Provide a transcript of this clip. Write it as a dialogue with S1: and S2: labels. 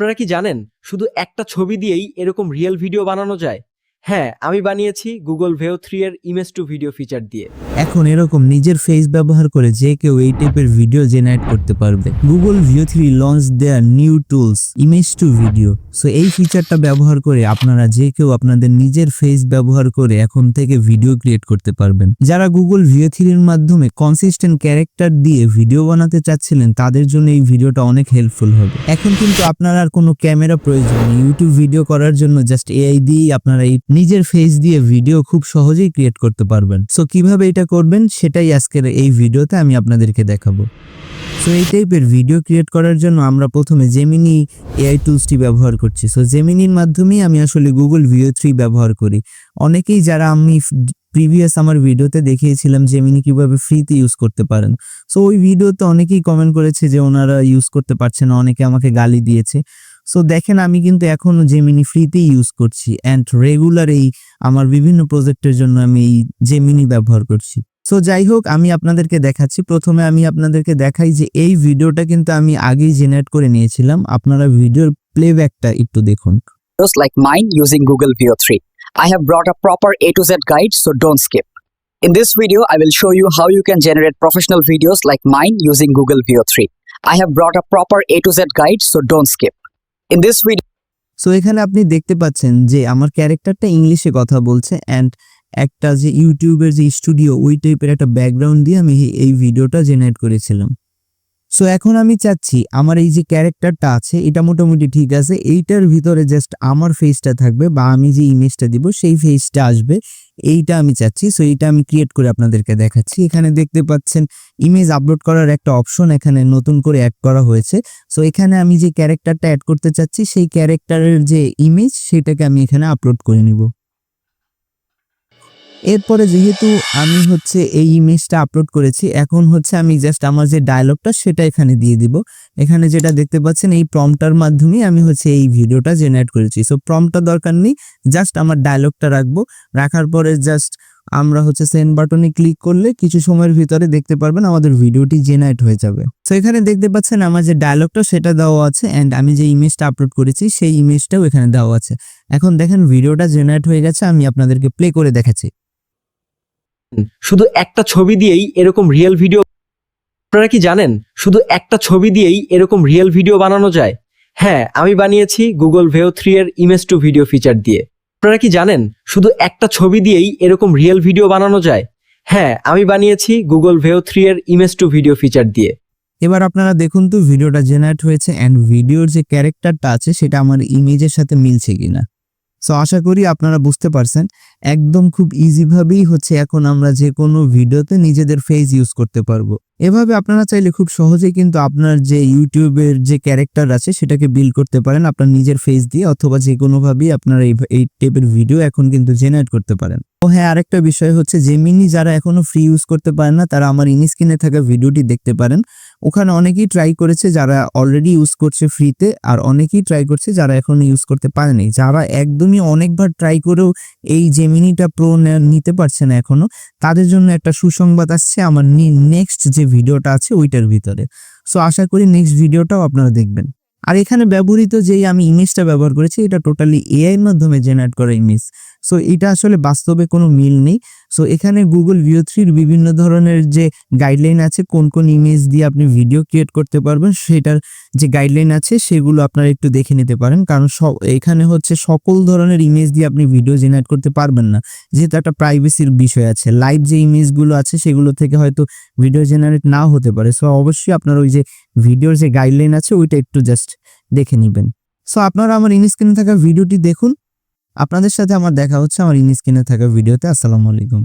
S1: আপনারা কি জানেন? শুধু একটা ছবি দিয়েই এরকম রিয়েল ভিডিও বানানো যায়? হ্যাঁ আমি বানিয়েছি গুগল ভেও থ্রি এর ইমেজ টু ভিডিও ফিচার দিয়ে।
S2: এখন এরকম নিজের ফেস ব্যবহার করে যে কেউ এই টাইপের ভিডিও জেনারেট করতে পারবে। Google Veo three launch their new tools image to video so এই ফিচারটা ব্যবহার করে আপনারা যে কেউ আপনাদের নিজের ফেস ব্যবহার করে এখন থেকে ভিডিও ক্রিয়েট করতে পারবেন। যারা গুগল ভিও থ্রির মাধ্যমে কনসিস্টেন্ট ক্যারেক্টার দিয়ে ভিডিও বানাতে চাচ্ছিলেন, তাদের জন্য এই ভিডিওটা অনেক হেল্পফুল হবে। এখন কিন্তু আপনার আর কোনো ক্যামেরা প্রয়োজন নেই। ইউটিউব ভিডিও করার জন্য জাস্ট এআই দিয়েই আপনারা এই নিজের ফেস দিয়ে ভিডিও খুব সহজেই ক্রিয়েট করতে পারবেন। সো কীভাবে এটা করবেন সেটাই আজকের এই ভিডিওতে আমি আপনাদেরকে দেখাবো। সো এই টাইপের ভিডিও ক্রিয়েট করার জন্য আমরা প্রথমে জেমিনি এআই টুলসটি ব্যবহার করছি। সো জেমিনির মাধ্যমেই আমি আসলে গুগল ভিও থ্রি ব্যবহার করি। অনেকেই যারা আমি প্রিভিয়াস আমার ভিডিওতে দেখিয়েছিলাম জেমিনি কীভাবে ফ্রিতে ইউজ করতে পারেন। সো ওই ভিডিওতে অনেকেই কমেন্ট করেছে যে ওনারা ইউজ করতে পারছে না, অনেকে আমাকে গালি দিয়েছে। সো দেখেন আমি কিন্তু এখনও জেমিনি ফ্রিতেই ইউজ করছি অ্যান্ড রেগুলার এই আমার বিভিন্ন প্রজেক্টের জন্য আমি এই জেমিনি ব্যবহার করছি সো যাই হোক আমি আপনাদেরকে দেখাচ্ছি প্রথমে আমি আপনাদেরকে দেখাই যে এই ভিডিওটা কিন্তু আমি আগেই জেনারেট করে নিয়েছিলাম আপনারা ভিডিওর প্লেব্যাকটা একটু দেখুন
S3: videos like mine using Google Veo 3. I have brought a proper A to Z guide, so don't skip. In this video, I will show you how you can generate professional videos like mine using Google Veo 3. I have brought a proper A to Z guide, so don't skip. In this video,
S2: so এখানে আপনি দেখতে পাচ্ছেন যে আমার ক্যারেক্টারটা ইংলিশে কথা বলছে অ্যান্ড একটা যে ইউটিউবের যে স্টুডিও ওই টাইপের একটা ব্যাকগ্রাউন্ড দিয়ে আমি এই- ভিডিওটা জেনারেট করেছিলাম। সো এখন আমি চাচ্ছি, আমার এই যে ক্যারেক্টারটা আছে, এটা মোটামুটি ঠিক আছে। এইটার ভিতরে জাস্ট আমার ফেসটা থাকবে বা আমি যে ইমেজটা দিব, সেই ফেসটা আসবে। এইটা আমি চাচ্ছি। সো এইটা আমি ক্রিয়েট করে আপনাদেরকে দেখাচ্ছি। এখানে দেখতে পাচ্ছেন ইমেজ আপলোড করার একটা অপশন এখানে নতুন করে অ্যাড করা হয়েছে। সো এখানে আমি যে ক্যারেক্টারটা অ্যাড করতে চাচ্ছি, সেই ক্যারেক্টারের যে ইমেজ সেটাকে আমি এখানে আপলোড করে নিব। এরপরে যেহেতু আমি হচ্ছে এই ইমেজটা আপলোড করেছি, এখন হচ্ছে আমি জাস্ট আমার যে ডায়লগটা সেটা এখানে দিয়ে দিব। এখানে যেটা দেখতে পাচ্ছেন, এই প্রমটার মাধ্যমে আমি হচ্ছে এই ভিডিওটা জেনারেট করেছি। সো প্রমটা দরকার নেই জাস্ট আমার ডায়লগটা রাখব। রাখার পরে জাস্ট আমরা হচ্ছে সেন্ড বাটনে ক্লিক করলে কিছু সময়ের ভিতরে দেখতে পারবেন আমাদের ভিডিওটি জেনারেট হয়ে যাবে। সো এখানে দেখতে পাচ্ছেন আমার যে ডায়লগটা সেটা দেওয়া আছে অ্যান্ড আমি যে ইমেজটা আপলোড করেছি সেই ইমেজটাও এখানে দেওয়া আছে। এখন দেখেন ভিডিওটা জেনারেট হয়ে গেছে, আমি আপনাদেরকে প্লে করে দেখাচ্ছি।
S1: শুধু একটা ছবি দিয়েই এরকম রিয়েল ভিডিও আপনারা কি জানেন? শুধু একটা ছবি দিয়েই এরকম রিয়েল ভিডিও বানানো যায়? হ্যাঁ আমি বানিয়েছি গুগল ভেও থ্রি এর ইমেজ টু ভিডিও ফিচার দিয়ে। আপনারা কি জানেন? শুধু একটা ছবি দিয়েই এরকম রিয়েল ভিডিও বানানো যায়? হ্যাঁ আমি বানিয়েছি গুগল ভেও থ্রি এর ইমেজ টু ভিডিও ফিচার দিয়ে।
S2: এবার আপনারা দেখুন তো ভিডিওটা জেনারেট হয়েছে অ্যান্ড ভিডিওর যে ক্যারেক্টারটা আছে সেটা আমার ইমেজের সাথে মিলছে কিনা। সো আশা করি আপনারা বুঝতে পারছেন। একদম খুব ইজিভাবেই হচ্ছে এখন আমরা যে কোনো ভিডিওতে নিজেদের ফেস ইউজ করতে পারব। এভাবে আপনারা চাইলে খুব সহজেই কিন্তু আপনার যে ইউটিউবের যে ক্যারেক্টার আছে, সেটাকে বিল্ড করতে পারেন আপনার নিজের ফেস দিয়ে, অথবা যে কোনোভাবেই আপনারা এই এই টাইপের ভিডিও এখন কিন্তু জেনারেট করতে পারেন। ও হ্যাঁ আরেকটা বিষয় হচ্ছে জেমিনি যারা এখনও ফ্রি ইউজ করতে পারেন না, তারা আমার ইনস্ক্রিনে থাকা ভিডিওটি দেখতে পারেন। ওখানে অনেকেই ট্রাই করেছে যারা অলরেডি ইউজ করছে ফ্রিতে আর অনেকেই ট্রাই করছে যারা এখনও ইউজ করতে পারেনি। যারা একদমই অনেকবার ট্রাই করেও এই জেমিনিটা প্রো নিতে পারছে না এখনও, তাদের জন্য একটা সুসংবাদ আসছে আমার নেক্সট যে ভিডিওটা আছে ওইটার ভিতরে। সো আশা করি নেক্সট ভিডিওটাও আপনারা দেখবেন। আর এখানে ব্যবহৃত যেই আমি ইমেজটা ব্যবহার করেছি, এটা টোটালি এআই এর মাধ্যমে জেনারেট করা ইমেজ সো এটা আসলে বাস্তবে কোনো মিল নেই। সো এখানে গুগল ভিও থ্রির বিভিন্ন ধরনের যে গাইডলাইন আছে, কোন কোন ইমেজ দিয়ে আপনি ভিডিও ক্রিয়েট করতে পারবেন, সেটার যে গাইডলাইন আছে, সেগুলো আপনারা একটু দেখে নিতে পারেন। কারণ এখানে হচ্ছে সকল ধরনের ইমেজ দিয়ে আপনি ভিডিও জেনারেট করতে পারবেন না। যেহেতু একটা প্রাইভেসির বিষয় আছে লাইভ যে ইমেজগুলো আছে, সেগুলো থেকে হয়তো ভিডিও জেনারেট নাও হতে পারে। সো অবশ্যই আপনার ওই যে ভিডিওর যে গাইডলাইন আছে, ওইটা একটু জাস্ট দেখে নেবেন। সো আপনারা আমার ইনস্ক্রিনে থাকা ভিডিওটি দেখুন। আপনাদের সাথে আমার দেখা হচ্ছে আমার ইনস্ক্রিনে থাকা ভিডিওতে। আসসালামু আলাইকুম।